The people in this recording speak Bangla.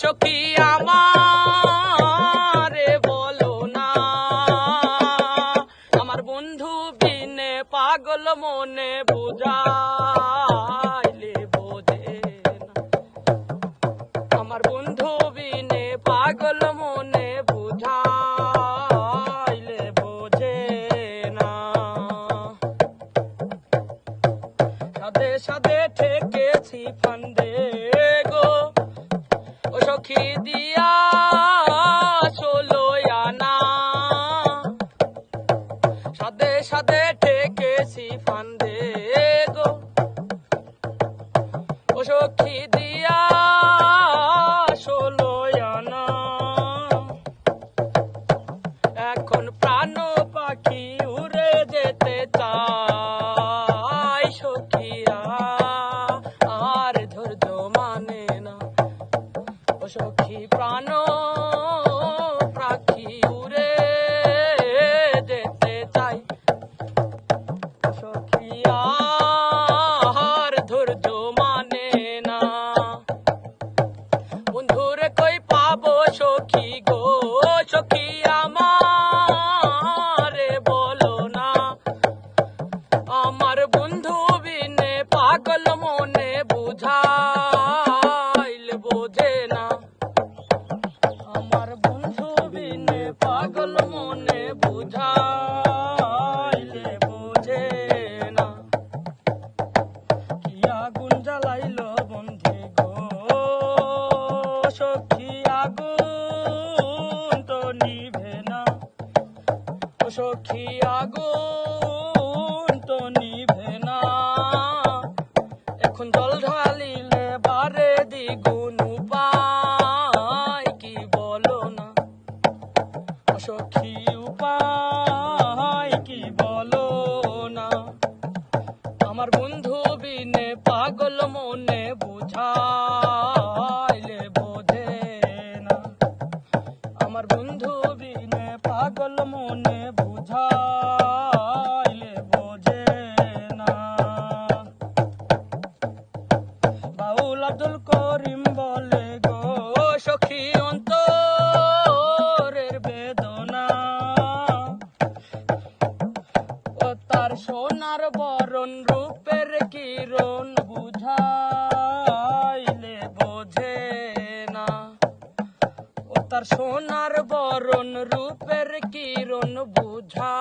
সখী আমারে বলো না। আমার বন্ধু বিনে পাগল মনে বুঝাইলে বোঝে আমার বন্ধু বিনে পাগল মনে বুঝাইলে বোঝে না। সাদে সাদে ঠেকেছি ফান্দে। সখী দিয়া চলো আনা। সাদে সাদে ঠেকেছি ফান্দে গো। ও সখী দিয়া সখী আগুন তো নিভে না। ও সখী আগুন তো নিভে না। এখন জল ঢালিলে বারে দ্বিগুণ উপায় কি বলো না? ও সখী উপায় কি বলো না? আমার বন্ধু বিনে পাগল মনে বুঝাইলে আমার বন্ধু বিনে পাগল মনে বুঝাইলে বোঝে না। বাউল আব্দুল করিম বলে, গো সখী অন্তরের বেদনা। ও তার সোনার বরণ রূপের সোনার বরণ রূপের কিরণ বুঝা।